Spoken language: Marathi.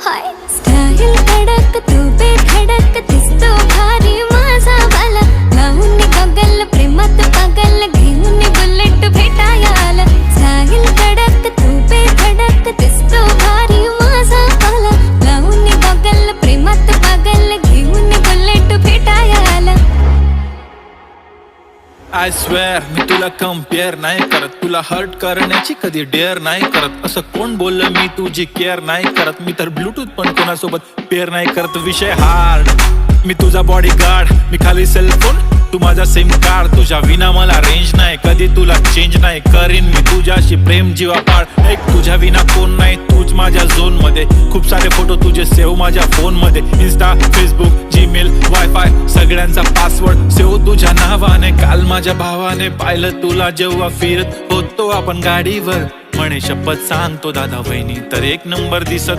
Hi. Style. आय स्वेअर मी तुला कंपेअर नाही करत. तुला हर्ट करण्याची कधी डेअर नाही करत. असं कोण बोललं मी तुझी केअर नाही करत? मी तर ब्लूटूथ पण कोणासोबत पेअर नाही करत. विषय हार्ड मी तुझा बॉडी गार्ड मी खाली सेलफोन तू माझा सिम कार्ड तुझ्या विना मला रेंज नाही. कधी तुला चेंज नाही करीन मी. तुझ्याशी प्रेम जीवा पाड एक तुझ्या विना कोण नाही. तू माझ्या झोनमध्ये. खूप सारे फोटो तुझे सेव्ह माझ्या फोनमध्ये. इन्स्टा फेसबुक जीमेल वायफाय सगळ्यांचा पासवर्ड सेव्ह तुझ्या नावाने. काल माझ्या भावाने पाहिलं तुला जेव्हा फिरत होतो आपण गाडीवर. म्हणे शपथ सांगतो दादा बहिणी तर एक नंबर दिसत